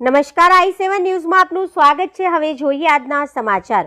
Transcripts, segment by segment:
નમસ્કાર, આઈ સેવન ન્યૂઝમાં આપનું સ્વાગત છે. હવે જોઈએ આજના સમાચાર.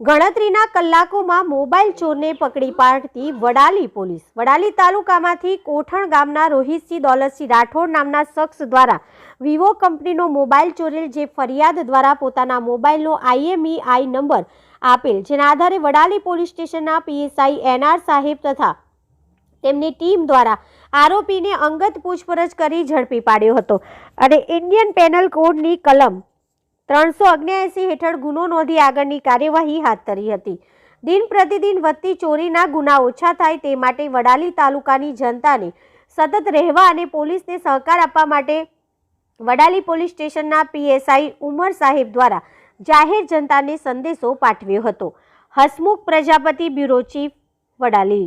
ગણતરીના કલાકોમાં મોબાઈલ ચોરને પકડી પાડતી વડાલી પોલીસ. વડાલી તાલુકામાંથી કોઠણ ગામના રોહિતસિંહ દોલતસિંહ રાઠોડ નામના શખ્સ દ્વારા વિવો કંપનીનો મોબાઈલ ચોરેલ જે ફરિયાદ દ્વારા પોતાના મોબાઈલનો આઈએમઈઆઈ નંબર આપેલ, જેના આધારે વડાલી પોલીસ સ્ટેશનના પીએસઆઈ એનઆર સાહેબ તથા તેમની ટીમ દ્વારા આરોપીને અંગત પૂછપરછ કરી ઝડપી પાડ્યો હતો. અને ઇન્ડિયન પેનલ કોડની કલમ ત્રણસો ઓગણ્યાએંસી હેઠળ ગુનો નોંધી આગળની કાર્યવાહી હાથ ધરી હતી. દિન પ્રતિદિન વધતી ચોરીના ગુના ઓછા થાય તે માટે વડાલી તાલુકાની જનતાને સતત રહેવા અને પોલીસને સહકાર આપવા માટે વડાલી પોલીસ સ્ટેશનના પીએસઆઈ ઉમર સાહેબ દ્વારા જાહેર જનતાને સંદેશો પાઠવ્યો હતો. Hasmukh Prajapati, bureau chief, Vadali.